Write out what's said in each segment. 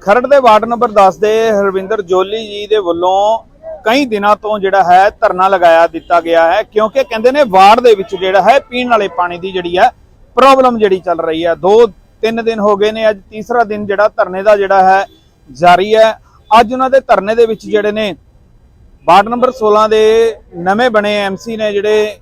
ਖਰੜ ਦੇ ward number 10 ਦੇ Harvinder Jolie ਜੀ ਦੇ ਵੱਲੋਂ ਕਈ ਦਿਨਾਂ ਤੋਂ ਜਿਹੜਾ ਹੈ ਧਰਨਾ ਲਗਾਇਆ, ਦਿੱਤਾ ਗਿਆ ਹੈ, ਕਿਉਂਕਿ ਕਹਿੰਦੇ ਨੇ ਵਾਰਡ ਦੇ ਵਿੱਚ ਜਿਹੜਾ ਹੈ ਪੀਣ ਵਾਲੇ ਪਾਣੀ ਦੀ ਜਿਹੜੀ ਹੈ ਪ੍ਰੋਬਲਮ ਜਿਹੜੀ ਚੱਲ ਰਹੀ ਹੈ। ਦੋ, ਤਿੰਨ ਦਿਨ ਹੋ ਗਏ ਨੇ, ਅੱਜ ਤੀਸਰਾ ਦਿਨ ਜਿਹੜਾ ਧਰਨੇ ਦਾ ਜਿਹੜਾ ਹੈ ਜਾਰੀ ਹੈ। ਅੱਜ ਉਹਨਾਂ ਦੇ ਧਰਨੇ ਦੇ ਵਿੱਚ ਜਿਹੜੇ ਨੇ ਵਾਰਡ ਨੰਬਰ 16 ਦੇ ਨਵੇਂ ਬਣੇ ਐਮਸੀ ਨੇ ਜਿਹੜੇ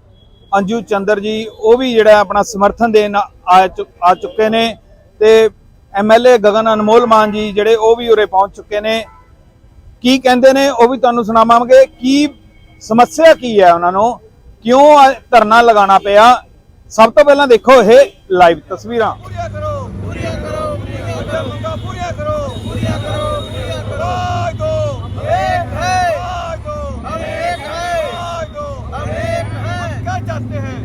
ਅੰਜੂ ਚੰਦਰ ਜੀ, ਉਹ ਵੀ ਜਿਹੜਾ ਆਪਣਾ ਸਮਰਥਨ ਦੇਣ ਆ ਚੁ- ਆ ਚੁੱਕੇ ਨੇ ਤੇ ਐਮਐਲਏ ਗਗਨ ਅਨਮੋਲ ਮਾਨ ਜੀ ਜਿਹੜੇ ਉਹ ਵੀ ਉਰੇ ਪਹੁੰਚ ਚੁੱਕੇ ਨੇ ਕੀ ਕਹਿੰਦੇ ਨੇ ਉਹ ਵੀ ਤੁਹਾਨੂੰ ਸੁਣਾਵਾਂਗੇ ਕੀ ਸਮੱਸਿਆ ਕੀ ਹੈ ਉਹਨਾਂ ਨੂੰ ਕਿਉਂ ਇਹ ਧਰਨਾ ਲਗਾਉਣਾ ਪਿਆ ਸਭ ਤੋਂ ਪਹਿਲਾਂ ਦੇਖੋ ਇਹ ਲਾਈਵ ਤਸਵੀਰਾਂ ਪੂਰੀਆਂ ਕਰੋ ਪੂਰੀਆਂ ਕਰੋ ਪੂਰੀਆਂ ਕਰੋ ਪੂਰੀਆਂ ਕਰੋ ਪੂਰੀਆਂ ਕਰੋ ਪੂਰੀਆਂ ਕਰੋ ਆਜ ਦੋ ਇੱਕ ਹੈ ਆਜ ਦੋ हम एक है आज दो हम एक है क्या चाहते हैं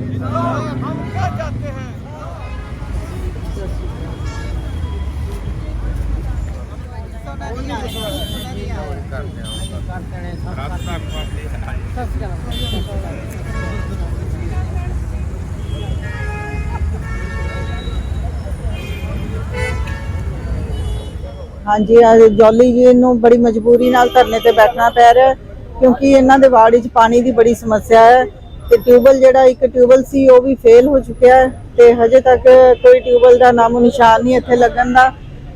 हम क्या चाहते हैं ਹਾਂਜੀ ਅੱਜ ਜੌਲੀ ਜੀ ਨੂੰ ਬੜੀ ਮਜਬੂਰੀ ਨਾਲ ਧਰਨੇ ਤੇ ਬੈਠਣਾ ਪੈ ਰਿਹਾ ਕਿਉਂਕਿ ਇਹਨਾਂ ਦੇ ਵਾਰਡ ਵਿੱਚ ਪਾਣੀ ਦੀ ਬੜੀ ਸਮੱਸਿਆ ਹੈ ਤੇ ਟਿਊਬਲ ਜਿਹੜਾ ਇੱਕ ਟਿਊਬਲ ਸੀ, ਉਹ ਵੀ ਫੇਲ ਹੋ ਚੁੱਕਿਆ ਹੈ ਤੇ ਹਜੇ ਤੱਕ ਕੋਈ ਟਿਊਬਲ ਦਾ ਨਾਮ ਨਿਸ਼ਾਨ ਨਹੀਂ ਇੱਥੇ ਲੱਗਣ ਦਾ।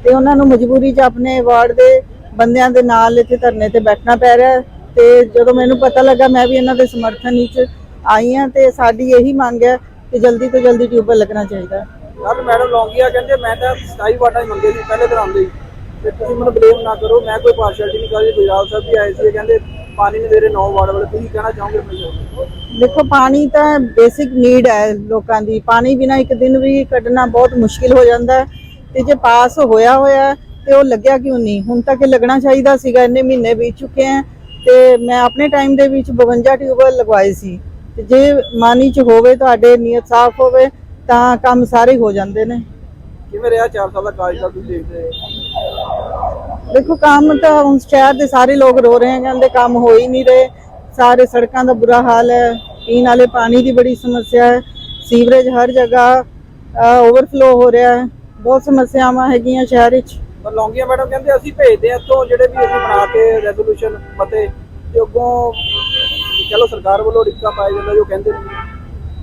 ਤੇ ਉਹਨਾਂ ਨੂੰ ਮਜਬੂਰੀ 'ਚ ਆਪਣੇ ਵਾਰਡ ਦੇ ਬੰਦਿਆਂ ਦੇ ਨਾਲ ਇੱਥੇ ਧਰਨੇ ਤੇ ਬੈਠਣਾ ਪੈ ਰਿਹਾ ਤੇ ਜਦੋਂ ਮੈਨੂੰ ਪਤਾ ਲੱਗਾ ਮੈਂ ਵੀ ਇਹਨਾਂ ਦੇ ਸਮਰਥਨ ਵਿੱਚ ਆਈ ਹਾਂ ਤੇ ਸਾਡੀ ਇਹੀ ਮੰਗ ਹੈ ਕਿ ਜਲਦੀ ਤੋਂ ਜਲਦੀ ਟਿਊਬਲ ਲੱਗਣਾ ਚਾਹੀਦਾ ਕੱਲ ਮੈਡਮ ਲੌਂਗੀਆ ਕਹਿੰਦੇ ਮੈਂ ਤਾਂ 27 ਵਾਟਾਂ ਹੀ ਮੰਗੇ ਸੀ ਪਹਿਲੇ ਦਿਨ ਆਉਂਦੇ ਤੇ ਤੁਸੀਂ ਮੈਨੂੰ ਬਲੇਮ ਨਾ ਕਰੋ ਮੈਂ ਕੋਈ ਪਾਰਸ਼ੈਲਿਟੀ ਨਹੀਂ ਕਰਦੀ ਗੁਜਰਾਲ ਸਾਹਿਬ ਵੀ ਆਏ ਸੀ ਕਹਿੰਦੇ ਪਾਣੀ ਨਹੀਂ ਦੇ ਰਹੇ 9 ਵਾਰਡ ਵਾਲੇ ਤੁਸੀਂ ਕਹਿਣਾ ਚਾਹੋਗੇ ਮੈਨੂੰ ਦੇਖੋ ਪਾਣੀ ਤਾਂ ਬੇਸਿਕ ਨੀਡ ਹੈ ਲੋਕਾਂ ਦੀ। ਪਾਣੀ ਬਿਨਾ ਇੱਕ ਦਿਨ ਵੀ ਕੱਢਣਾ ਬਹੁਤ ਮੁਸ਼ਕਿਲ ਹੋ ਜਾਂਦਾ ਹੈ। ਤੇ ਜੇ ਪਾਸ ਹੋਇਆ ਹੋਇਆ ਤੇ ਉਹ ਲੱਗਿਆ ਕਿਉਂ ਨਹੀਂ? ਹੁਣ ਤੱਕ ਇਹ ਲੱਗਣਾ ਚਾਹੀਦਾ ਸੀਗਾ ਇੰਨੇ ਮਹੀਨੇ ਬੀਤ ਚੁੱਕੇ ਹੈ ਤੇ ਮੈਂ ਆਪਣੇ ਟਾਈਮ ਦੇ ਵਿੱਚ 52 ਟਿਊਬਲ ਲਗਵਾਏ ਸੀ। ਤੇ ਜੇ ਮਾਨੀ ਚ ਹੋਵੇ ਤੁਹਾਡੇ ਨੀਅਤ ਸਾਫ਼ ਹੋਵੇ ਤਾਂ ਕੰਮ ਸਾਰੇ ਹੋ ਜਾਂਦੇ ਨੇ। ਕਿਵੇਂ ਰਿਹਾ 4 ਸਾਲ ਦਾ ਕਾਰਜਕਾਲ ਤੁਸੀਂ ਦੇਖਦੇ ਦੇਖੋ ਕੰਮ ਤਾਂ ਹੁਣ ਸ਼ਹਿਰ ਦੇ ਸਾਰੇ ਲੋਕ ਰੋ ਰਹੇ ਕਹਿੰਦੇ ਕੰਮ ਹੋ ਹੀ ਨਹੀਂ ਰਹੇ। ਸਾਰੇ ਸੜਕਾਂ ਦਾ ਬੁਰਾ ਹਾਲ ਹੈ ਪੀਣ ਵਾਲੇ ਪਾਣੀ ਦੀ ਬੜੀ ਸਮੱਸਿਆ ਹੈ ਸੀਵਰੇਜ ਹਰ ਜਗ੍ਹਾ ਓਵਰਫਲੋ ਹੋ ਰਿਹਾ ਹੈ। ਬਹੁਤ ਸਮੱਸਿਆਵਾਂ ਹੈਗੀਆਂ ਸ਼ਹਿਰ ਵਿੱਚ। ਪਰ ਲੌਂਗੀਆ ਮੈਡਮ ਕਹਿੰਦੇ ਅਸੀਂ ਭੇਜਦੇ ਹਾਂ ਇੱਥੋਂ ਜਿਹੜੇ ਵੀ ਅਸੀਂ ਬਣਾ ਕੇ ਰੈਜ਼ੋਲੂਸ਼ਨ ਮਤੇ ਤੇ ਅੱਗੋਂ ਚਲੋ ਸਰਕਾਰ ਵੱਲੋਂ ਰਿਕਾ ਪਾਇਆ ਜਾਂਦਾ ਜੋ ਕਹਿੰਦੇ ਨੇ।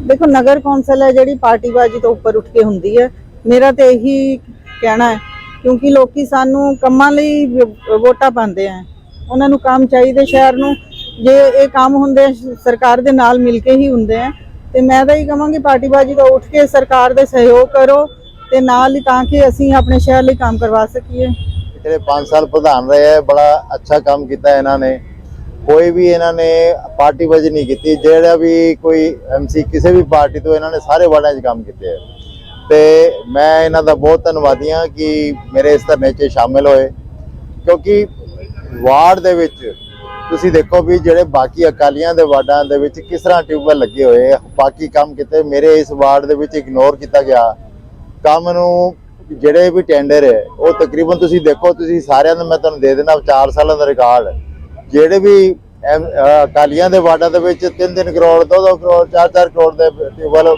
ਦੇਖੋ ਨਗਰ ਕੌਂਸਲ ਹੈ ਜਿਹੜੀ ਪਾਰਟੀਬਾਜ਼ੀ ਤੋਂ ਉੱਪਰ ਉੱਠ ਕੇ ਹੁੰਦੀ ਹੈ। ਮੇਰਾ ਤੇ ਇਹੀ ਕਹਿਣਾ ਹੈ ਕਿਉਂਕਿ ਲੋਕੀ ਸਾਨੂੰ ਕੰਮਾਂ ਲਈ ਵ- ਵੋਟਾਂ ਪਾਉਂਦੇ ਆ। ਉਹਨਾਂ ਨੂੰ ਕੰਮ ਚਾਹੀਦੇ ਸ਼ਹਿਰ ਨੂੰ। ਜੇ ਇਹ ਕੰਮ ਹੁੰਦੇ ਆ, ਸਰਕਾਰ ਦੇ ਨਾਲ ਮਿਲ ਕੇ ਹੀ ਹੁੰਦੇ ਆ। ਤੇ ਮੈਂ ਤਾਂ ਇਹ ਕਹਾਂਗੀ ਪਾਰਟੀਬਾਜ਼ੀ ਤੋਂ ਉੱਠ ਕੇ ਸਰਕਾਰ ਦੇ ਸਹਿਯੋਗ ਕਰੋ। ਤੇ ਨਾਲ ਹੀ ਤਾਂ ਕਿ ਅਸੀਂ ਆਪਣੇ ਸ਼ਹਿਰ ਲਈ ਕੰਮ ਕਰਵਾ ਸਕੀਏ। ਜਿਹੜੇ 5 ਸਾਲ ਪ੍ਰਧਾਨ ਰਹੇ ਹੈ ਬੜਾ ਅੱਛਾ ਕੰਮ ਕੀਤਾ ਇਹਨਾਂ ਨੇ। ਕੋਈ ਵੀ ਇਹਨਾਂ ਨੇ ਪਾਰਟੀ ਵਜ ਨਹੀਂ ਕੀਤੀ। ਜਿਹੜਾ ਵੀ ਕੋਈ ਐਮਸੀ ਕਿਸੇ ਵੀ ਪਾਰਟੀ ਤੋਂ ਇਹਨਾਂ ਨੇ ਸਾਰੇ ਵਾਰਡਾਂ 'ਚ ਕੰਮ ਕੀਤੇ ਹੈ ਤੇ ਮੈਂ ਇਹਨਾਂ ਦਾ ਬਹੁਤ ਧੰਨਵਾਦੀ ਹਾਂ ਕਿ ਮੇਰੇ ਇਸ ਧਰਨੇ 'ਚ ਸ਼ਾਮਿਲ ਹੋਏ। ਕਿਉਂਕਿ ਵਾਰਡ ਦੇ ਵਿੱਚ ਤੁਸੀਂ ਦੇਖੋ ਵੀ ਜਿਹੜੇ ਬਾਕੀ ਅਕਾਲੀਆਂ ਦੇ ਵਾਰਡਾਂ ਦੇ ਵਿੱਚ ਕਿਸ ਤਰ੍ਹਾਂ ਟਿਊਬਵੈਲ ਲੱਗੇ ਹੋਏ ਆ। ਬਾਕੀ ਕੰਮ ਕੀਤੇ, ਮੇਰੇ ਇਸ ਵਾਰਡ ਦੇ ਵਿੱਚ ਇਗਨੋਰ ਕੀਤਾ ਗਿਆ। ਕੰਮ ਨੂੰ ਜਿਹੜੇ ਵੀ ਟੈਂਡਰ ਹੈ ਉਹ ਤਕਰੀਬਨ ਤੁਸੀਂ ਦੇਖੋ ਤੁਸੀਂ ਸਾਰਿਆਂ ਦਾ ਮੈਂ ਤੁਹਾਨੂੰ ਦੇ ਦੇਣਾ 4 ਸਾਲਾਂ ਦਾ ਰਿਕਾਰਡ ਜਿਹੜੇ ਵੀ ਅਕਾਲੀਆਂ ਦੇ ਵਾਰਡਾਂ ਦੇ ਵਿੱਚ 3-3 ਕਰੋੜ 2-2 ਕਰੋੜ 4-4 ਕਰੋੜ ਦੇ ਟਿਊਬਲ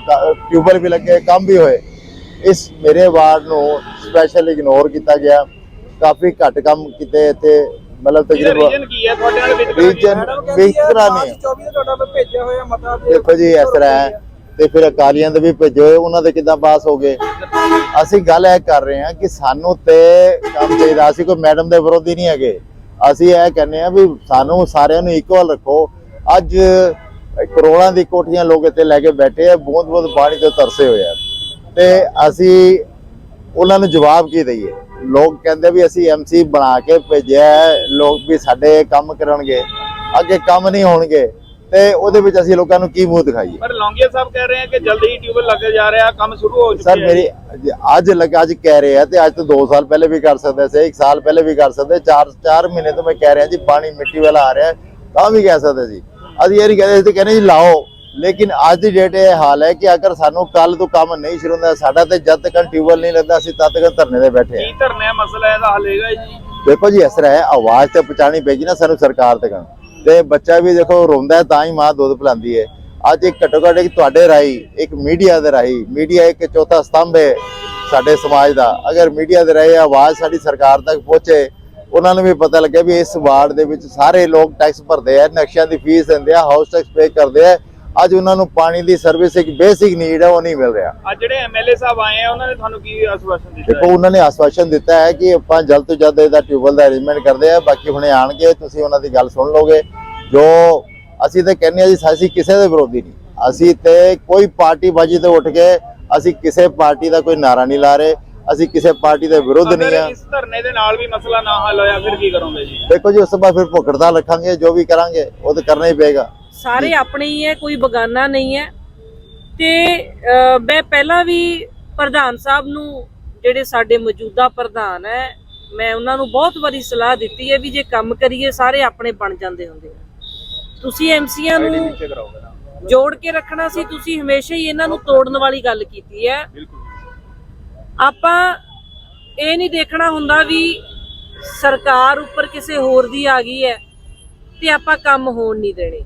ਟਿਊਬਲ ਵੀ ਲੱਗੇ ਕੰਮ ਵੀ ਹੋਏ। ਇਸ ਮੇਰੇ ਵਾਰਡ ਨੂੰ ਸਪੈਸ਼ਲ ਇਗਨੋਰ ਕੀਤਾ ਗਿਆ। ਕਾਫੀ ਘੱਟ ਕੰਮ ਕੀਤੇ ਇੱਥੇ ਮਤਲਬ ਤਕਰੀਬਨ ਰੀਜਨ ਕੀ ਹੈ? ਤੁਹਾਡੇ ਨਾਲ ਵਿਤਕਰਾ ਨਹੀਂ 24 ਦਾ ਤੁਹਾਡਾ ਮੈਂ ਭੇਜਿਆ ਹੋਇਆ ਮਤਾ ਦੇਖੋ ਜੀ ਇਸ ਤਰ੍ਹਾਂ ਹੈ। ਤੇ ਫਿਰ ਅਕਾਲੀਆਂ ਦੇ ਵੀ ਭੇਜੇ, ਉਹਨਾਂ ਦੇ ਕਿੱਦਾਂ ਪਾਸ ਹੋ ਗਏ? ਅਸੀਂ ਗੱਲ ਇਹ ਕਰ ਰਹੇ ਹਾਂ ਕਿ ਸਾਨੂੰ ਤੇ ਕੰਮ ਚਾਹੀਦਾ, ਅਸੀਂ ਕੋਈ ਮੈਡਮ ਦੇ ਵਿਰੋਧੀ ਨਹੀਂ ਹੈਗੇ। ਅਸੀਂ ਇਹ ਕਹਿੰਦੇ ਆ ਵੀ ਸਾਨੂੰ ਸਾਰਿਆਂ ਨੂੰ ਇਕੁਅਲ ਰੱਖੋ। ਅੱਜ ਕਰੋੜਾਂ ਦੀ ਕੋਠੀਆਂ ਲੋਕ ਇੱਥੇ ਲੈ ਕੇ ਬੈਠੇ ਆ ਬਹੁਤ ਬਹੁਤ ਪਾਣੀ ਤੇ ਤਰਸੇ ਹੋਏ ਆ। ਤੇ ਅਸੀਂ ਉਹਨਾਂ ਨੂੰ ਜਵਾਬ ਕੀ ਦਈਏ? ਲੋਕ ਕਹਿੰਦੇ ਵੀ ਅਸੀਂ ਐਮਸੀ ਬਣਾ ਕੇ ਭੇਜਿਆ, ਲੋਕ ਵੀ ਸਾਡੇ ਕੰਮ ਕਰਨਗੇ। ਅੱਗੇ ਕੰਮ ਨਹੀਂ ਹੋਣਗੇ। ਤੇ ਉਹਦੇ ਵਿੱਚ ਅਸੀਂ ਲੋਕਾਂ ਨੂੰ ਕੀ ਮੂੰਹ ਦਿਖਾਈਏ? ਪਰ ਲੌਂਗੀਆ ਸਾਹਿਬ ਕਹਿ ਰਹੇ ਆ ਕਿ ਜਲਦੀ ਹੀ ਟਿਊਬਲ ਲੱਗ ਜਾ ਰਿਹਾ ਕੰਮ ਸ਼ੁਰੂ ਹੋ ਚੁੱਕਿਆ ਸਰ ਮੇਰੀ ਅੱਜ ਲੱਗਾ ਅੱਜ ਕਹਿ ਰਹੇ ਆ ਤੇ ਅੱਜ ਤੋਂ 2 ਸਾਲ ਪਹਿਲੇ ਵੀ ਕਰ ਸਕਦੇ ਸੀ 1 ਸਾਲ ਪਹਿਲੇ ਵੀ ਕਰ ਸਕਦੇ 4 4 ਮਹੀਨੇ ਤੋਂ ਮੈਂ ਕਹਿ ਰਿਹਾ ਜੀ ਪਾਣੀ ਮਿੱਟੀ ਵਾਲਾ ਆ ਰਿਹਾ ਤਾਂ ਵੀ ਕਹਿ ਸਕਦੇ ਸੀ। ਅਸੀਂ ਇਹ ਨਹੀਂ ਕਹਿੰਦੇ ਸੀ ਕਹਿੰਦੇ ਜੀ ਲਾਓ। ਲੇਕਿਨ ਅੱਜ ਦੀ ਡੇਟ ਇਹ ਹਾਲ ਹੈ ਕਿ ਅਗਰ ਸਾਨੂੰ ਕੱਲ ਤੋਂ ਕੰਮ ਨਹੀਂ ਸ਼ੁਰੂ ਹੁੰਦਾ ਸਾਡਾ ਤੇ ਜਦ ਤੱਕ ਟਿਊਬਲ ਨਹੀਂ ਲੱਗਦਾ ਅਸੀਂ ਤਦ ਤੱਕ ਧਰਨੇ ਤੇ ਬੈਠੇ ਕੀ ਹਾਂ। ਧਰਨਾ ਮਸਲਾ ਇਹਦਾ ਹੱਲ ਹੈਗਾ ਜੀ। ਦੇਖੋ ਜੀ ਇਸ ਤਰ੍ਹਾਂ ਹੈ ਆਵਾਜ਼ ਤੇ ਪਹੁੰਚਾਣੀ ਪੈਗੀ ਨਾ ਸਾਨੂੰ ਸਰਕਾਰ ਤੱਕ ਤੇ ਬੱਚਾ ਵੀ ਦੇਖੋ ਰੋਂਦਾ ਤਾਂ ਹੀ ਮਾਂ ਦੁੱਧ ਪਿਲਾਉਂਦੀ ਹੈ। ਅੱਜ ਇੱਕ ਘੱਟੋ ਘੱਟ ਇੱਕ ਤੁਹਾਡੇ ਰਾਹੀਂ, ਇੱਕ ਮੀਡੀਆ ਦੇ ਰਾਹੀਂ, ਮੀਡੀਆ ਇੱਕ ਚੌਥਾ ਸਤੰਭ ਹੈ ਸਾਡੇ ਸਮਾਜ ਦਾ। ਅਗਰ ਮੀਡੀਆ ਦੇ ਰਾਹੀਂ ਆਵਾਜ਼ ਸਾਡੀ ਸਰਕਾਰ ਤੱਕ ਪਹੁੰਚੇ, ਉਹਨਾਂ ਨੂੰ ਵੀ ਪਤਾ ਲੱਗਿਆ ਵੀ ਇਸ ਵਾਰਡ ਦੇ ਵਿੱਚ ਸਾਰੇ ਲੋਕ ਟੈਕਸ ਭਰਦੇ ਆ, ਨਕਸ਼ਿਆਂ ਦੀ ਫੀਸ ਦਿੰਦੇ ਆ ਹਾਊਸ ਟੈਕਸ ਪੇ ਕਰਦੇ ਆ। ਅੱਜ ਉਹਨਾਂ ਨੂੰ ਪਾਣੀ ਦੀ ਸਰਵਿਸ ਇੱਕ ਬੇਸਿਕ ਨੀਡ ਹੈ ਉਹ ਨਹੀਂ ਮਿਲ ਰਿਹਾ। ਅੱਜ ਜਿਹੜੇ ਐਮਐਲਏ ਸਾਹਿਬ ਆਏ ਆ ਉਹਨਾਂ ਨੇ ਤੁਹਾਨੂੰ ਕੀ ਆਸ਼ਵਾਸਨ ਦਿੱਤਾ ਦੇਖੋ ਉਹਨਾਂ ਨੇ ਆਸ਼ਵਾਸਨ ਦਿੱਤਾ ਹੈ ਕਿ ਆਪਾਂ ਜਲਦ ਤੋਂ ਜਲਦ ਇਹਦਾ ਟਿਊਬਲ ਦਾ ਅਰੇਂਜਮੈਂਟ ਕਰਦੇ ਆ। ਬਾਕੀ ਹੁਣੇ ਆਣਗੇ ਤੁਸੀਂ ਉਹਨਾਂ ਦੀ ਗੱਲ ਸੁਣ ਲਓਗੇ। ਜੋ ਅਸੀਂ ਤਾਂ ਕਹਿੰਦੇ ਆ ਜੀ ਅਸੀਂ ਕਿਸੇ ਦੇ ਵਿਰੋਧੀ ਨਹੀਂ। ਅਸੀਂ ਤੇ ਕੋਈ ਪਾਰਟੀ ਬਾਜੀ ਤੇ ਉੱਠ ਕੇ ਅਸੀਂ ਕਿਸੇ ਪਾਰਟੀ ਦਾ ਕੋਈ ਨਾਰਾ ਨਹੀਂ ਲਾ ਰਹੇ। ਅਸੀਂ ਕਿਸੇ ਪਾਰਟੀ ਦੇ ਵਿਰੁੱਧ ਨਹੀਂ ਆ। ਇਸ ਧਰਨੇ ਦੇ ਨਾਲ ਵੀ ਮਸਲਾ ਨਾ ਹੱਲ ਹੋਇਆ ਫਿਰ ਕੀ ਕਰੋਗੇ ਜੀ? ਦੇਖੋ ਜੀ ਉਸ ਤੋਂ ਬਾਅਦ ਫਿਰ ਭੁੱਖ ਹੜਤਾਲ ਰੱਖਾਂਗੇ ਜੋ ਵੀ ਕਰਾਂਗੇ ਉਹ ਤਾਂ ਕਰਨਾ ਹੀ ਪਏਗਾ। ਸਾਰੇ ਆਪਣੇ ਹੀ ਹੈ ਕੋਈ ਬਗਾਨਾ ਨਹੀਂ ਹੈ। ਤੇ ਮੈਂ ਪਹਿਲਾਂ ਵੀ ਪ੍ਰਧਾਨ ਸਾਹਿਬ ਨੂੰ ਜਿਹੜੇ ਸਾਡੇ ਮੌਜੂਦਾ ਪ੍ਰਧਾਨ ਹੈ ਮੈਂ ਉਹਨਾਂ ਨੂੰ ਬਹੁਤ ਵਾਰੀ ਸਲਾਹ ਦਿੱਤੀ ਹੈ ਵੀ ਜੇ ਕੰਮ ਕਰੀਏ ਸਾਰੇ ਆਪਣੇ ਬਣ ਜਾਂਦੇ ਹੁੰਦੇ ਆ। ਤੁਸੀਂ ਐਮਸੀਆਂ ਨੂੰ ਜੋੜ ਕੇ ਰੱਖਣਾ ਸੀ ਤੁਸੀਂ ਹਮੇਸ਼ਾ ਹੀ ਇਹਨਾਂ ਨੂੰ ਤੋੜਨ ਵਾਲੀ ਗੱਲ ਕੀਤੀ ਹੈ। ਆਪਾਂ ਇਹ ਨਹੀਂ ਦੇਖਣਾ ਹੁੰਦਾ ਵੀ ਸਰਕਾਰ ਉੱਪਰ ਕਿਸੇ ਹੋਰ ਦੀ ਆ ਗਈ ਹੈ ਤੇ ਆਪਾਂ ਕੰਮ ਹੋਣ ਨਹੀਂ ਦੇਣੇ।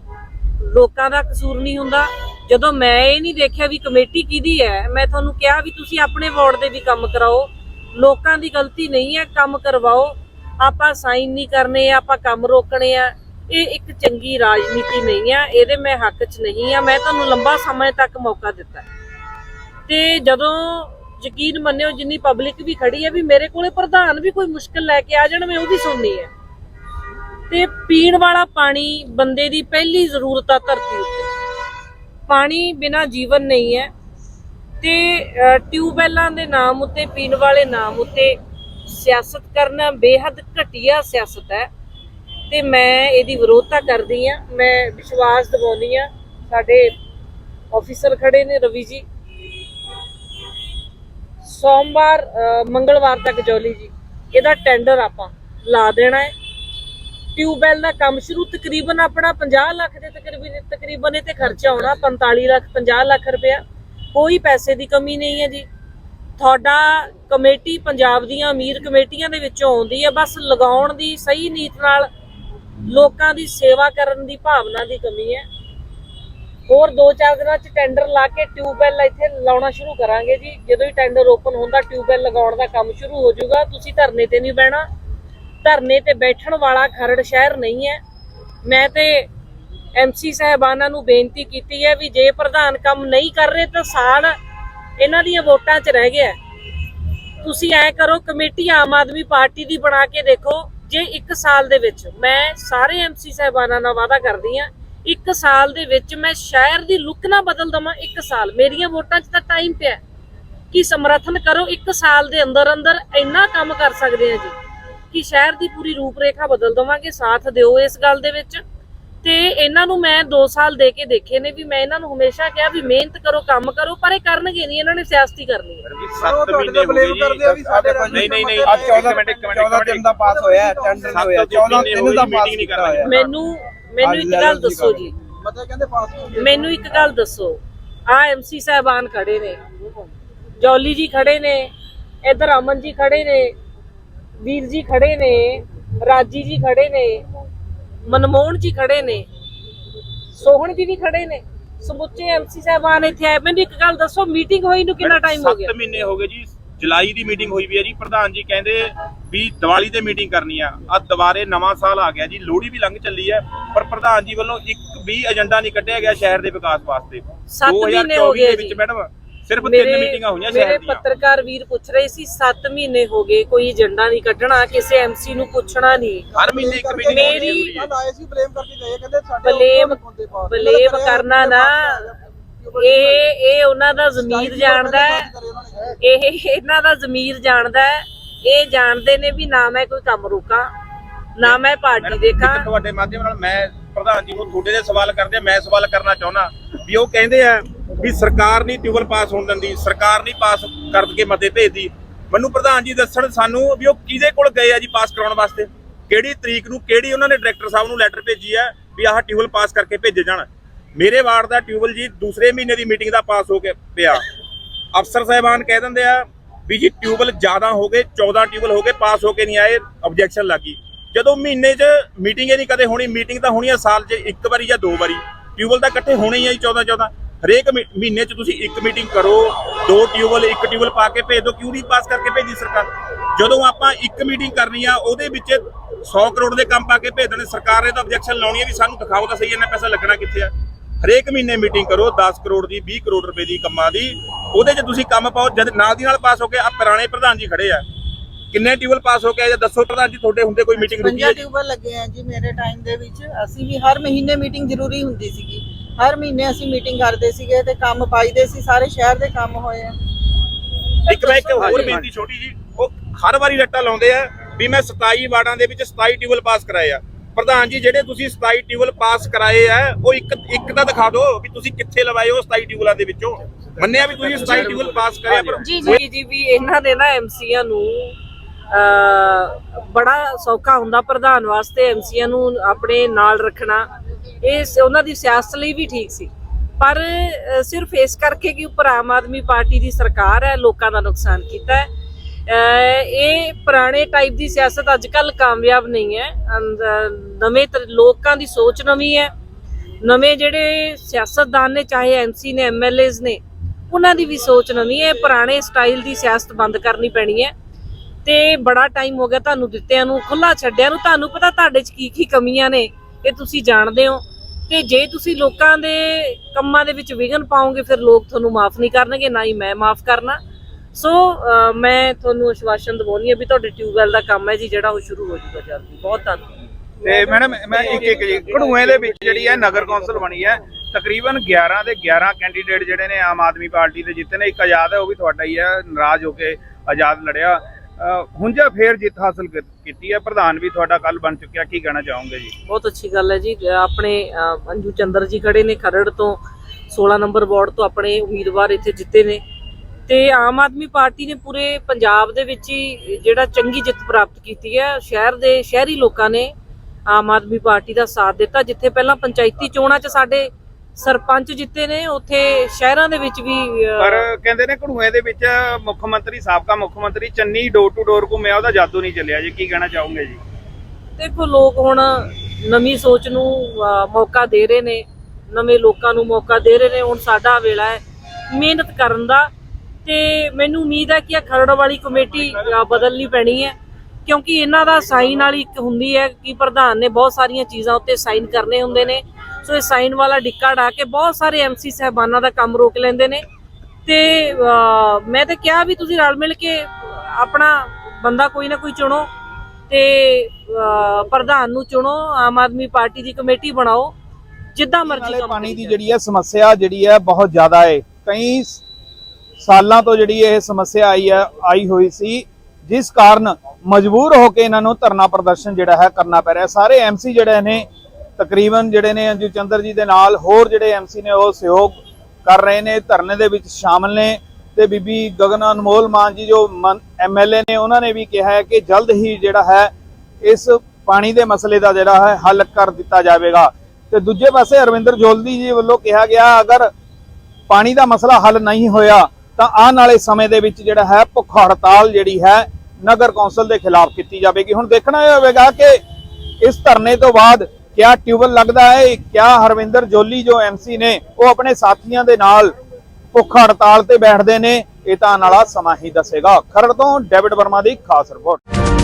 ਲੋਕਾਂ ਦਾ ਕਸੂਰ ਨਹੀਂ ਹੁੰਦਾ। ਜਦੋਂ ਮੈਂ ਇਹ ਨਹੀਂ ਦੇਖਿਆ ਵੀ ਕਮੇਟੀ ਕਿਹਦੀ ਹੈ, ਮੈਂ ਤੁਹਾਨੂੰ ਕਿਹਾ ਵੀ ਤੁਸੀਂ ਆਪਣੇ ਵਾਰਡ ਦੇ ਵੀ ਕੰਮ ਕਰਾਓ। ਲੋਕਾਂ ਦੀ ਗਲਤੀ ਨਹੀਂ ਹੈ, ਕੰਮ ਕਰਵਾਓ। ਆਪਾਂ ਸਾਈਨ ਨਹੀਂ ਕਰਨੇ, ਆਪਾਂ ਕੰਮ ਰੋਕਣੇ ਆ। ਇਹ ਇੱਕ ਚੰਗੀ ਰਾਜਨੀਤੀ ਨਹੀਂ ਆ, ਇਹਦੇ ਮੈਂ ਹੱਕ 'ਚ ਨਹੀਂ ਆ। ਮੈਂ ਤੁਹਾਨੂੰ ਲੰਬਾ ਸਮੇਂ ਤੱਕ ਮੌਕਾ ਦਿੱਤਾ। ਤੇ ਜਦੋਂ ਯਕੀਨ ਮੰਨਿਓ ਜਿੰਨੀ ਪਬਲਿਕ ਵੀ ਖੜੀ ਹੈ ਵੀ ਮੇਰੇ ਕੋਲੇ ਪ੍ਰਧਾਨ ਵੀ ਕੋਈ ਮੁਸ਼ਕਲ ਲੈ ਕੇ ਆ ਜਾਣ, ਮੈਂ ਉਹ ਵੀ ਸੁਣਨੀ ਹੈ। ਤੇ ਪੀਣ ਵਾਲਾ ਪਾਣੀ ਬੰਦੇ ਦੀ ਪਹਿਲੀ ਜ਼ਰੂਰਤ ਆ ਧਰਤੀ ਉੱਤੇ। ਪਾਣੀ ਬਿਨਾ ਜੀਵਨ ਨਹੀਂ ਹੈ ਤੇ ਅਹ, ਟਿਊਬਵੈੱਲਾਂ ਦੇ ਨਾਮ ਉੱਤੇ ਪੀਣ ਵਾਲੇ ਨਾਮ ਉੱਤੇ ਸਿਆਸਤ ਕਰਨਾ ਬੇਹੱਦ ਘਟੀਆ ਸਿਆਸਤ ਹੈ। ਤੇ ਮੈਂ ਇਹਦੀ ਵਿਰੋਧਤਾ ਕਰਦੀ ਆ ਮੈਂ ਵਿਸ਼ਵਾਸ ਦਿਵਾਉਂਦੀ ਆ ਸਾਡੇ ਆਫੀਸਰ ਖੜੇ ਨੇ ਰਵੀ ਜੀ। ਸੋਮਵਾਰ ਮੰਗਲਵਾਰ ਤੱਕ ਜੋਲੀ ਜੀ ਇਹਦਾ ਟੈਂਡਰ ਆਪਾਂ ਲਾ ਦੇਣਾ ਹੈ। ਟਿਊਬਵੈਲ ਦਾ ਕੰਮ ਸ਼ੁਰੂ, ਤਕਰੀਬਨ ਆਪਣਾ 50 ਲੱਖ ਦੇ ਤਕਰੀਬਨ ਤਕਰੀਬਨ ਇਹ ਤੇ ਖਰਚਾ ਆਉਣਾ 45 ਲੱਖ 50 ਲੱਖ ਰੁਪਇਆ। ਕੋਈ ਪੈਸੇ ਦੀ ਕਮੀ ਨਹੀਂ ਹੈ ਜੀ। ਤੁਹਾਡਾ ਕਮੇਟੀ ਪੰਜਾਬ ਦੀਆਂ ਅਮੀਰ ਕਮੇਟੀਆਂ ਦੇ ਵਿੱਚੋਂ ਆਉਂਦੀ ਹੈ, ਬਸ ਲਗਾਉਣ ਦੀ ਸਹੀ ਨੀਤ ਨਾਲ ਲੋਕਾਂ ਦੀ ਸੇਵਾ ਕਰਨ ਦੀ ਭਾਵਨਾ ਦੀ ਕਮੀ ਹੈ। ਹੋਰ 2-4 ਦਿਨਾਂ ਚ ਟੈਂਡਰ ਲਾ ਕੇ ਟਿਊਬਵੈਲ ਇੱਥੇ ਲਾਉਣਾ ਸ਼ੁਰੂ ਕਰਾਂਗੇ ਜੀ। ਜਦੋਂ ਹੀ ਟੈਂਡਰ ਓਪਨ ਹੁੰਦਾ, ਟਿਊਬਵੈਲ ਲਗਾਉਣ ਦਾ ਕੰਮ ਸ਼ੁਰੂ ਹੋ ਜਾਊਗਾ। ਤੁਸੀਂ ਧਰਨੇ ਤੇ ਨਹੀਂ ਬਹਿਣਾ। ਧਰਨੇ ਤੇ ਬੈਠਣ ਵਾਲਾ ਖਰੜ ਸ਼ਹਿਰ ਨਹੀਂ ਹੈ। ਮੈਂ ਤੇ ਐਮਸੀ ਸਾਹਿਬਾਨਾਂ ਨੂੰ ਬੇਨਤੀ ਕੀਤੀ ਹੈ ਵੀ ਜੇ ਪ੍ਰਧਾਨ ਕੰਮ ਨਹੀਂ ਕਰ ਰਹੇ ਤਾਂ ਸਾਲ ਇਹਨਾਂ ਦੀਆਂ ਵੋਟਾਂ 'ਚ ਰਹਿ ਗਿਆ। ਤੁਸੀਂ ਐ ਕਰੋ, ਕਮੇਟੀ ਆਮ ਆਦਮੀ ਪਾਰਟੀ ਦੀ ਬਣਾ ਕੇ ਦੇਖੋ ਜੇ 1 ਸਾਲ ਦੇ ਵਿੱਚ ਮੈਂ ਸਾਰੇ ਐਮਸੀ ਸਾਹਿਬਾਨਾਂ ਨਾਲ ਵਾਅਦਾ ਕਰਦੀ ਆ 1 ਸਾਲ ਦੇ ਵਿੱਚ ਮੈਂ ਸ਼ਹਿਰ ਦੀ ਲੁੱਕ ਨਾ ਬਦਲ ਦਵਾਂ 1 ਸਾਲ। ਮੇਰੀਆਂ ਵੋਟਾਂ 'ਚ ਤਾਂ ਟਾਈਮ ਪਿਆ। ਕਿ ਸਮਰਥਨ ਕਰੋ 1 ਸਾਲ ਦੇ ਅੰਦਰ ਅੰਦਰ ਇੰਨਾ ਕੰਮ ਕਰ ਸਕਦੇ ਆ ਜੀ? ਕਿ ਸ਼ਹਿਰ ਦੀ ਪੂਰੀ ਰੂਪਰੇਖਾ ਬਦਲ ਦਵਾਂਗੇ ਸਾਥ ਦਿਓ ਇਸ ਗੱਲ ਦੇ ਵਿੱਚ। ਤੇ ਇਹਨਾਂ ਨੂੰ ਮੈਂ 2 ਸਾਲ ਦੇ ਕੇ ਦੇਖੇ ਨੇ ਵੀ ਮੈਂ ਇਹਨਾਂ ਨੂੰ ਹਮੇਸ਼ਾ ਕਿਹਾ ਵੀ ਮਿਹਨਤ ਕਰੋ ਕੰਮ ਕਰੋ ਪਰ ਇਹ ਕਰਨਗੇ ਨਹੀਂ ਇਹਨਾਂ ਨੇ ਸਿਆਸਤੀ ਕਰਨੀ ਹੈ। ਉਹ ਤੁਹਾਡੇ ਤੇ ਬਲੇਮ ਕਰਦੇ ਆ ਵੀ ਸਾਡੇ ਨਾਲ ਨਹੀਂ ਨਹੀਂ ਨਹੀਂ ਅੱਜ 14 ਮਿੰਟ 14 ਦਿਨ ਦਾ ਪਾਸ ਹੋਇਆ ਹੈ, ਟੈਂਡਰ ਨਹੀਂ ਹੋਇਆ 14 ਦਿਨ ਦਾ ਪਾਸ ਨਹੀਂ ਕੀਤਾ ਹੋਇਆ। ਮੈਨੂੰ ਮੈਨੂੰ ਇੱਕ ਗੱਲ ਦੱਸੋ ਜੀ। ਮਤਲਬ ਕਹਿੰਦੇ ਪਾਸ ਹੋ ਗਿਆ ਮੈਨੂੰ ਇੱਕ ਗੱਲ ਦੱਸੋ। ਆ ਐਮਸੀ ਸਾਹਿਬਾਨ ਖੜੇ ਨੇ। ਜੌਲੀ ਜੀ ਖੜੇ ਨੇ ਇਧਰ ਅਮਨ ਜੀ ਖੜੇ ਨੇ। ਵੀਰ ਜੀ ਖੜੇ ਨੇ ਰਾਜੀ ਜੀ ਖੜੇ ਨੇ ਮਨਮੋਹਨ ਜੀ ਖੜੇ ਨੇ ਸੋਹਣ ਜੀ ਵੀ ਖੜੇ ਨੇ ਸਮੁੱਚੇ ਐਮਸੀ ਸਾਹਿਬਾਨ ਇੱਥੇ ਆਏ। ਮੈਨੂੰ ਇੱਕ ਗੱਲ ਦੱਸੋ ਮੀਟਿੰਗ ਹੋਈ ਨੂੰ ਕਿੰਨਾ ਟਾਈਮ ਹੋ ਗਿਆ? 7 ਮਹੀਨੇ ਹੋ ਗਏ ਜੀ ਜੁਲਾਈ ਦੀ ਮੀਟਿੰਗ ਹੋਈ ਵੀ ਹੈ ਜੀ। ਪ੍ਰਧਾਨ ਜੀ ਕਹਿੰਦੇ ਵੀ ਦੀਵਾਲੀ ਤੇ ਮੀਟਿੰਗ ਕਰਨੀ ਆ। ਆ ਦੁਬਾਰੇ ਨਵਾਂ ਸਾਲ ਆ ਗਿਆ ਜੀ ਲੋਹੜੀ ਵੀ ਲੰਘ ਚੱਲੀ ਹੈ ਪਰ ਪ੍ਰਧਾਨ ਜੀ ਵੱਲੋਂ ਇੱਕ ਵੀ ਏਜੰਡਾ ਨਹੀਂ ਕੱਢਿਆ ਗਿਆ ਸ਼ਹਿਰ ਦੇ ਵਿਕਾਸ ਵਾਸਤੇ। ਸੱਤ ਮਹੀਨੇ ਹੋ 2024 ਗਏ ਜੀ। ਵਿੱਚ ਮੈਡਮ ਸਿਰਫ ਤਿੰਨ ਮੇਰੇ ਮੀਟਿੰਗਾਂ ਹੋਈਆਂ ਮੇਰੇ ਸ਼ਹਿਰ ਦੀਆਂ। ਪੱਤਰਕਾਰ ਵੀਰ ਪੁੱਛ ਰਹੇ ਸੀ 7 ਮਹੀਨੇ ਹੋ ਗਏ ਕੋਈ ਏਜੰਡਾ ਨਹੀਂ ਕੱਢਣਾ ਕਿਸੇ ਐਮਸੀ ਨੂੰ ਪੁੱਛਣਾ ਨਹੀਂ। ਹਰ ਮਹੀਨੇ ਇੱਕ ਮੀਟਿੰਗ ਮੇਰੀ- ਆਏ ਸੀ ਬਲੇਮ ਕਰਕੇ ਗਏ ਕਹਿੰਦੇ ਸਾਡੇ ਬਲੇਮ ਬਲੇਮ ਕਰਨਾ ਨਾ। ਇਹ ਇਹ ਉਹਨਾਂ ਦਾ ਜ਼ਮੀਰ ਜਾਣਦਾ ਹੈ। ਇਹ ਇਹਨਾਂ ਦਾ ਜ਼ਮੀਰ ਜਾਣਦਾ ਹੈ। ਇਹ ਜਾਣਦੇ ਨੇ ਵੀ ਨਾ ਮੈਂ ਕੋਈ ਕੰਮ ਰੋਕਾਂ ਨਾ ਮੈਂ ਪਾਰਟੀ ਦੇਖਾਂ। ਤੁਹਾਡੇ ਮਾਧਿਅਮ ਨਾਲ ਮੈਂ ਪ੍ਰਧਾਨ ਜੀ ਨੂੰ ਤੁਹਾਡੇ ਦੇ ਸਵਾਲ ਕਰਦੇ ਆ, ਮੈਂ ਸਵਾਲ ਕਰਨਾ ਚਾਹੁੰਦਾ ਵੀ ਉਹ ਕਹਿੰਦੇ ਆ ਵੀ ਸਰਕਾਰ ਨਹੀਂ ਟਿਊਬਲ ਪਾਸ ਹੋਣ ਦਿੰਦੀ, ਸਰਕਾਰ ਨਹੀਂ ਪਾਸ ਕਰਕੇ ਮਤੇ ਭੇਜਦੀ। ਮੈਨੂੰ ਪ੍ਰਧਾਨ ਜੀ ਦੱਸਣ ਸਾਨੂੰ ਵੀ ਉਹ ਕਿਹਦੇ ਕੋਲ ਗਏ ਆ ਜੀ ਪਾਸ ਕਰਾਉਣ ਵਾਸਤੇ? ਕਿਹੜੀ ਤਰੀਕ ਨੂੰ ਕਿਹੜੀ ਉਹਨਾਂ ਨੇ ਡਾਇਰੈਕਟਰ ਸਾਹਿਬ ਨੂੰ ਲੈਟਰ ਭੇਜੀ ਆ ਵੀ ਆਹ ਟਿਊਬਲ ਪਾਸ ਕਰਕੇ ਭੇਜੇ ਜਾਣ? ਮੇਰੇ ਵਾਰਡ ਦਾ ਟਿਊਬਲ ਜੀ ਦੂਸਰੇ ਮਹੀਨੇ ਦੀ ਮੀਟਿੰਗ ਦਾ ਪਾਸ ਹੋ ਕੇ ਪਿਆ। ਅਫਸਰ ਸਾਹਿਬਾਨ ਕਹਿ ਦਿੰਦੇ ਆ ਵੀ ਜੀ ਟਿਊਬਲ ਜ਼ਿਆਦਾ ਹੋ ਗਏ 14 ਟਿਊਬਲ ਹੋ ਗਏ, ਪਾਸ ਹੋ ਕੇ ਨਹੀਂ ਆਏ ਆਬਜੈਕਸ਼ਨ ਲੱਗੀ ਜਦੋਂ ਮਹੀਨੇ 'ਚ ਮੀਟਿੰਗ ਹੀ ਨਹੀਂ ਕਦੇ ਹੋਣੀ, ਮੀਟਿੰਗ ਤਾਂ ਹੋਣੀ ਆ ਸਾਲ 'ਚ ਇੱਕ ਵਾਰੀ ਜਾਂ ਦੋ ਵਾਰੀ। ਟਿਊਬਲ ਤਾਂ ਇਕੱਠੇ ਹੋਣੇ ਹੀ ਆ 14 14 ਹਰੇਕ ਮਹੀਨੇ 'ਚ ਤੁਸੀਂ ਇੱਕ ਮੀਟਿੰਗ ਕਰੋ, ਦੋ ਟਿਊਬਲ ਇੱਕ ਟਿਊਬਲ ਪਾ ਕੇ ਭੇਜ ਦਿਓ, ਕਿਉਂ ਨਹੀਂ ਪਾਸ ਕਰਕੇ ਭੇਜੀ ਸਰਕਾਰ? ਜਦੋਂ ਆਪਾਂ ਇੱਕ ਮੀਟਿੰਗ ਕਰਨੀ ਆ, ਉਹਦੇ ਵਿੱਚ 100 ਕਰੋੜ ਦੇ ਕੰਮ ਪਾ ਕੇ ਭੇਜ ਦੇਣੇ। ਸਰਕਾਰ ਨੇ ਤਾਂ ਆਬਜੈਕਸ਼ਨ ਲਾਉਣੀ ਹੈ ਵੀ ਸਾਨੂੰ ਦਿਖਾਓ ਤਾਂ ਸਹੀ ਇੰਨਾ ਪੈਸਾ ਲੱਗਣਾ ਕਿੱਥੇ ਆ। ਹਰੇਕ ਮਹੀਨੇ ਮੀਟਿੰਗ ਕਰੋ 10 ਕਰੋੜ ਦੀ 20 ਕਰੋੜ ਰੁਪਏ ਦੀ ਕੰਮਾਂ ਦੀ। ਉਹਦੇ 'ਚ ਤੁਸੀਂ ਕੰਮ ਪਾਓ, ਜਦ ਨਾਲ ਦੀ ਨਾਲ ਪਾਸ ਹੋ ਕੇ ਆ ਪੁਰਾਣੇ ਪ੍ਰਧਾਨ ਜੀ ਖੜੇ ਆ। ਕਿੰਨੇ ਟਿਊਬਲ ਪਾਸ ਹੋ ਕੇ ਆਏ ਆ? ਦੱਸੋ ਪ੍ਰਧਾਨ ਜੀ ਤੁਹਾਡੇ ਹੁੰਦੇ ਕੋਈ ਮੀਟਿੰਗ ਰੁਕੀ ਹੈ ਜੀ? ਟਿਊਬਲ ਲੱਗੇ ਆ ਜੀ ਮੇਰੇ ਟਾਈਮ ਦੇ ਵਿੱਚ। ਅਸੀਂ ਵੀ ਹਰ ਮਹੀਨੇ ਮੀਟਿੰਗ ਜ਼ਰੂਰੀ ਹੁੰਦੀ ਸੀਗੀ। ਹਰ ਮਹੀਨੇ ਅਸੀਂ ਮੀਟਿੰਗ ਕਰਦੇ ਸੀਗੇ ਤੇ ਕੰਮ ਪਾਈਦੇ ਸੀ ਸਾਰੇ ਸ਼ਹਿਰ ਦੇ ਕੰਮ ਹੋਏ ਆ। ਇੱਕ ਮੈਂ ਇੱਕ ਹੋਰ ਬੇਨਤੀ ਛੋਟੀ ਜੀ ਉਹ ਹਰ ਵਾਰੀ ਰੱਟਾ ਲਾਉਂਦੇ ਆ ਵੀ ਮੈਂ 27 ਵਾਰਡਾਂ ਦੇ ਵਿੱਚ 27 ਟਿਊਬਲ ਪਾਸ ਕਰਾਏ ਆ। ਪ੍ਰਧਾਨ ਜੀ ਜਿਹੜੇ ਤੁਸੀਂ 27 ਟਿਊਬਲ ਪਾਸ ਕਰਾਏ ਆ ਉਹ ਇੱਕ ਇੱਕ ਤਾਂ ਦਿਖਾ ਦਿਓ ਕਿ ਤੁਸੀਂ ਕਿੱਥੇ ਲਵਾਏ ਉਹ 27 ਟਿਊਬਲਾਂ ਦੇ ਵਿੱਚੋਂ। ਮੰਨਿਆ ਵੀ ਤੁਸੀਂ 27 ਟਿਊਬਲ ਪਾਸ ਕਰਿਆ ਪਰ ਜੀ ਜੀ ਜੀ ਵੀ ਇਹਨਾਂ ਦੇ ਨਾ ਐਮਸੀਆਂ ਨੂੰ ਬੜਾ ਸੌਖਾ ਹੁੰਦਾ ਪ੍ਰਧਾਨ ਵਾਸਤੇ ਐਮਸੀਆਂ ਨੂੰ ਆਪਣੇ ਨਾਲ ਰੱਖਣਾ। ਇਹ ਉਹਨਾਂ ਦੀ ਸਿਆਸਤ ਲਈ ਵੀ ਠੀਕ ਸੀ। ਪਰ ਸਿਰਫ ਇਸ ਕਰਕੇ ਕਿ ਉੱਪਰ ਆਮ ਆਦਮੀ ਪਾਰਟੀ ਦੀ ਸਰਕਾਰ ਹੈ, ਲੋਕਾਂ ਦਾ ਨੁਕਸਾਨ ਕੀਤਾ ਹੈ। ਇਹ ਪੁਰਾਣੇ ਟਾਈਪ ਦੀ ਸਿਆਸਤ ਅੱਜ ਕੱਲ ਕਾਮਯਾਬ ਨਹੀਂ ਹੈ। ਨਵੇਂ ਤਰ- ਲੋਕਾਂ ਦੀ ਸੋਚ ਨਵੀਂ ਹੈ। ਨਵੇਂ ਜਿਹੜੇ ਸਿਆਸਤਦਾਨ ਨੇ, ਚਾਹੇ ਐਮਸੀ ਨੇ, ਐਮਐਲਏਜ਼ ਨੇ, ਉਹਨਾਂ ਦੀ ਵੀ ਸੋਚ ਨਵੀਂ ਹੈ। ਪੁਰਾਣੇ ਸਟਾਈਲ ਦੀ ਸਿਆਸਤ ਬੰਦ ਕਰਨੀ ਪੈਣੀ ਹੈ। ਤੇ ਬੜਾ ਟਾਈਮ ਹੋ ਗਿਆ ਤੁਹਾਨੂੰ ਦਿੱਤਿਆਂ ਨੂੰ ਖੁੱਲਾ ਛੱਡਿਆਂ ਨੂੰ। ਤੁਹਾਨੂੰ ਪਤਾ ਤੁਹਾਡੇ 'ਚ ਕੀ ਕੀ ਕਮੀਆਂ ਨੇ, ਇਹ ਤੁਸੀਂ ਜਾਣਦੇ ਹੋ। ਤੇ ਜੇ ਤੁਸੀਂ ਲੋਕਾਂ ਦੇ ਕੰਮਾਂ ਦੇ ਵਿੱਚ ਵਿਘਨ ਪਾਓਗੇ, ਫਿਰ ਲੋਕ ਤੁਹਾਨੂੰ ਮਾਫ ਨਹੀਂ ਕਰਨਗੇ, ਨਾ ਹੀ ਮੈਂ ਮਾਫ ਕਰਨਾ। ਸੋ ਮੈਂ ਤੁਹਾਨੂੰ ਆਸ਼ਵਾਸਨ ਦਿਵਾਉਣੀ ਹੈ ਵੀ ਤੁਹਾਡੇ ਟਿਊਬਵੈਲ ਦਾ ਕੰਮ ਹੈ ਜੀ, ਜਿਹੜਾ ਉਹ ਸ਼ੁਰੂ ਹੋ ਜਾਊਗਾ ਜਲਦੀ। ਬਹੁਤ ਧੰਨਵਾਦ। ਤੇ ਮੈਡਮ, ਮੈਂ ਇੱਕ ਇੱਕ ਜੀ, ਘੜੂਏ ਦੇ ਵਿੱਚ ਜਿਹੜੀ ਹੈ ਨਗਰ ਕੌਂਸਲ ਬਣੀ ਹੈ, ਤਕਰੀਬਨ 11 ਦੇ 11 ਕੈਂਡੀਡੇਟ ਜਿਹੜੇ ਨੇ ਆਮ ਆਦਮੀ ਪਾਰਟੀ ਦੇ ਜਿੱਤੇ ਨੇ। ਇੱਕ ਆਜ਼ਾਦ ਹੈ, ਉਹ ਵੀ ਤੁਹਾਡਾ ਹੀ ਹੈ, ਨਾਰਾਜ਼ ਹੋ ਕੇ ਆਜ਼ਾਦ ਲੜਿਆ। ਹੁੰਜਾ ਫੇਰ ਜਿੱਤ ਹਾਸਲ ਕੀਤੀ ਹੈ। ਪ੍ਰਧਾਨ ਵੀ ਤੁਹਾਡਾ ਕੱਲ ਬਣ ਚੁੱਕਿਆ। ਕੀ ਕਹਿਣਾ ਚਾਹੋਗੇ ਜੀ? ਬਹੁਤ ਅੱਛੀ ਗੱਲ ਹੈ ਜੀ। ਆਪਣੇ ਅੰਜੂ ਚੰਦਰ ਜੀ ਖੜੇ ਨੇ ਖਰੜ ਤੋਂ। 16 ਨੰਬਰ ਵਾਰਡ ਤੋਂ ਆਪਣੇ ਉਮੀਦਵਾਰ ਇੱਥੇ ਜਿੱਤੇ ਨੇ। ਤੇ ਆਮ ਆਦਮੀ ਪਾਰਟੀ ਨੇ ਪੂਰੇ ਪੰਜਾਬ ਦੇ ਵਿੱਚ ਹੀ ਜਿਹੜਾ ਚੰਗੀ ਜਿੱਤ ਪ੍ਰਾਪਤ ਕੀਤੀ ਹੈ। ਸ਼ਹਿਰ ਦੇ ਸ਼ਹਿਰੀ ਲੋਕਾਂ ਨੇ ਆਮ ਆਦਮੀ ਪਾਰਟੀ ਦਾ ਸਾਥ ਦਿੱਤਾ। ਜਿੱਥੇ ਪਹਿਲਾਂ ਪੰਚਾਇਤੀ ਚੋਣਾਂ 'ਚ ਸਾਡੇ ਸਰਪੰਚ ਜਿੱਤੇ ਨੇ ਉੱਥੇ ਸ਼ਹਿਰਾਂ ਦੇ ਵਿੱਚ ਵੀ ਪਰ ਕਹਿੰਦੇ ਨੇ ਘੜੂਏ ਦੇ ਵਿੱਚ ਮੁੱਖ ਮੰਤਰੀ ਸਾਬਕਾ ਮੁੱਖ ਮੰਤਰੀ ਚੰਨੀ ਡੋਰ ਟੂ ਡੋਰ ਘੁੰਮਿਆ ਉਹਦਾ ਜਾਦੂ ਨਹੀਂ ਚੱਲਿਆ ਜੀ। ਕੀ ਕਹਿਣਾ ਚਾਹੋਗੇ ਜੀ? ਦੇਖੋ ਲੋਕ ਹੁਣ ਨਵੀਂ ਸੋਚ ਨੂੰ ਮੌਕਾ ਦੇ ਰਹੇ ਨੇ ਨਵੇਂ ਲੋਕਾਂ ਨੂੰ ਮੌਕਾ ਦੇ ਰਹੇ ਨੇ। ਹੁਣ ਸਾਡਾ ਵੇਲਾ ਹੈ ਮਿਹਨਤ ਕਰਨ ਦਾ ਤੇ ਮੈਨੂੰ ਉਮੀਦ ਹੈ ਕਿ ਇਹ ਖਰੜ ਵਾਲੀ ਕਮੇਟੀ ਬਦਲਣੀ ਪੈਣੀ ਹੈ। ਕਿਉਂਕਿ ਇਹਨਾਂ ਦਾ ਸਾਈਨ ਵਾਲੀ ਇੱਕ ਹੁੰਦੀ ਹੈ ਕਿ ਪ੍ਰਧਾਨ ਨੇ ਬਹੁਤ ਸਾਰੀਆਂ ਚੀਜ਼ਾਂ ਉੱਤੇ ਸਾਈਨ ਕਰਨੇ ਹੁੰਦੇ ਨੇ। ਸੋ ਇਹ ਸਾਈਨ ਵਾਲਾ ਡਿੱਕਾ ਢਾ ਕੇ ਬਹੁਤ ਸਾਰੇ ਐਮਸੀ ਸਹਿਬਾਨਾਂ ਦਾ ਕੰਮ ਰੋਕ ਲੈਂਦੇ ਨੇ। ਤੇ ਮੈਂ ਤਾਂ ਕਿਹਾ ਵੀ ਤੁਸੀਂ ਰਲ ਮਿਲ ਕੇ ਆਪਣਾ ਬੰਦਾ ਕੋਈ ਨਾ ਕੋਈ ਚੁਣੋ ਤੇ ਪ੍ਰਧਾਨ ਨੂੰ ਚੁਣੋ ਆਮ ਆਦਮੀ ਪਾਰਟੀ ਦੀ ਕਮੇਟੀ ਬਣਾਓ ਜਿੱਦਾਂ ਮਰਜ਼ੀ ਕੰਮ ਪਾਣੀ ਦੀ। ਜਿਹੜੀ ਹੈ ਸਮੱਸਿਆ ਜਿਹੜੀ ਹੈ ਬਹੁਤ ਜ਼ਿਆਦਾ ਹੈ ਕਈ ਸਾਲਾਂ ਤੋਂ ਜਿਹੜੀ ਇਹ ਸਮੱਸਿਆ ਆਈ ਹੈ ਆਈ ਹੋਈ ਸੀ ਜਿਸ ਕਾਰਨ ਮਜਬੂਰ ਹੋ ਕੇ ਇਹਨਾਂ ਨੂੰ ਧਰਨਾ ਪ੍ਰਦਰਸ਼ਨ ਜਿਹੜਾ ਹੈ ਕਰਨਾ ਪੈ ਰਿਹਾ। ਸਾਰੇ ਐਮਸੀ ਜਿਹੜੇ ਨੇ ਤਕਰੀਬਨ ਜਿਹੜੇ ਨੇ ਅੰਜੂ ਚੰਦਰ ਜੀ ਦੇ ਨਾਲ ਹੋਰ ਜਿਹੜੇ ਐਮਸੀ ਨੇ ਉਹ ਸਹਿਯੋਗ ਕਰ ਰਹੇ ਨੇ, ਧਰਨੇ ਦੇ ਵਿੱਚ ਸ਼ਾਮਲ ਨੇ ਤੇ ਬੀਬੀ ਗਗਨ ਅਨਮੋਲ ਮਾਨ ਜੀ ਜੋ ਐਮਐਲਏ ਨੇ, ਉਹਨਾਂ ਨੇ ਵੀ ਕਿਹਾ ਹੈ ਕਿ ਜਲਦ ਹੀ ਜਿਹੜਾ ਹੈ ਇਸ ਪਾਣੀ ਦੇ ਮਸਲੇ ਦਾ ਜਿਹੜਾ ਹੈ ਹੱਲ ਕਰ ਦਿੱਤਾ ਜਾਵੇਗਾ। ਤੇ ਦੂਜੇ ਪਾਸੇ ਅਰਵਿੰਦਰ ਜੋਲਦੀ ਜੀ ਵੱਲੋਂ ਕਿਹਾ ਗਿਆ, ਅਗਰ ਪਾਣੀ ਦਾ ਮਸਲਾ ਹੱਲ ਨਹੀਂ ਹੋਇਆ, ਤਾਂ ਆਉਣ ਵਾਲੇ ਸਮੇਂ ਦੇ ਵਿੱਚ ਜਿਹੜਾ ਹੈ ਭੁੱਖ ਹੜਤਾਲ ਜਿਹੜੀ ਹੈ ਨਗਰ ਕੌਂਸਲ ਦੇ ਖਿਲਾਫ ਕੀਤੀ ਜਾਵੇਗੀ। ਹੁਣ ਦੇਖਣਾ ਇਹ ਹੋਵੇਗਾ ਕਿ ਇਸ ਧਰਨੇ ਤੋਂ ਬਾਅਦ ਕਿਆ ਟਿਊਬਲ ਲੱਗਦਾ ਹੈ, ਕਿਆ ਹਰਵਿੰਦਰ ਜੋਲੀ ਜੋ ਐਮਸੀ ਨੇ, ਉਹ ਆਪਣੇ ਸਾਥੀਆਂ ਦੇ ਨਾਲ ਭੁੱਖ ਹੜਤਾਲ ਤੇ ਬੈਠਦੇ ਨੇ, ਇਹ ਤਾਂ ਆਉਣ ਸਮਾਂ ਹੀ ਦੱਸੇਗਾ। ਖਰੜ ਤੋਂ ਡੇਵਿਡ ਵਰਮਾ ਦੀ ਖਾਸ ਰਿਪੋਰਟ।